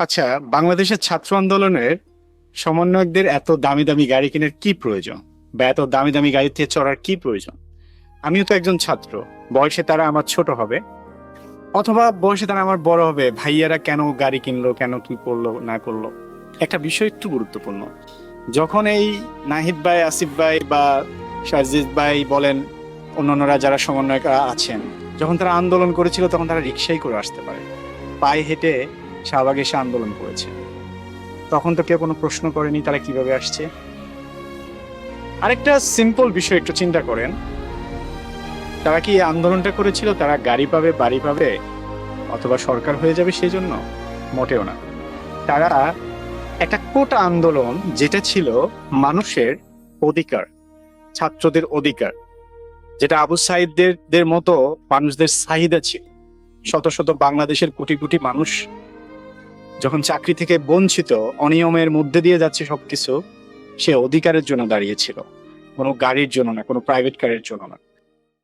আচ্ছা বাংলাদেশের ছাত্র আন্দোলনের সমন্বয়কদের এত দামি দামি গাড়ি কেনার কি প্রয়োজন? বা এত দামি দামি গাড়িতে চড়ার কি প্রয়োজন? আমিও তো একজন ছাত্র। বয়সে তারা আমার ছোট হবে। অথবা বয়সে তারা আমার বড় হবে। ভাইয়ারা কেন গাড়ি কিনলো, কেন কি করল, না করল? একটা বিষয় একটু গুরুত্বপূর্ণ। যখন এই নাহিদ ভাই, আসিফ ভাই বা সাজিদ ভাই বলেন, অন্যান্যরা যারা সমন্বয়করা আছেন, যখন তারা আন্দোলন করেছিল, তখন তারা রিক্সাই করে আসতে পারে। পায়ে হেঁটে শাহবাগ এসে আন্দোলন করেছে। তখন তো কেউ কোনো প্রশ্ন করেনি তারা কীভাবে আসছে। আরেকটা সিম্পল বিষয় একটু চিন্তা করেন। তারা কি আন্দোলনটা করেছিল? তারা গাড়ি পাবে, বাড়ি পাবে? অথবা সরকার হয়ে যাবে সেই জন্য মোটেও না। তারা একটা কোটা আন্দোলন যেটা ছিল মানুষের অধিকার, ছাত্রদের অধিকার, যেটা আবু সাইদদের, দের মতো মানুষদের চাহিদা ছিল। শত শত বাংলাদেশের কোটি কোটি মানুষ যখন চাকরি থেকে বঞ্চিত, অনিয়মের মধ্যে দিয়ে যাচ্ছে সবকিছু, সে অধিকারের জন্য দাঁড়িয়েছিল কোনো গাড়ির জন্য না, কোনো প্রাইভেট কারের জন্য না।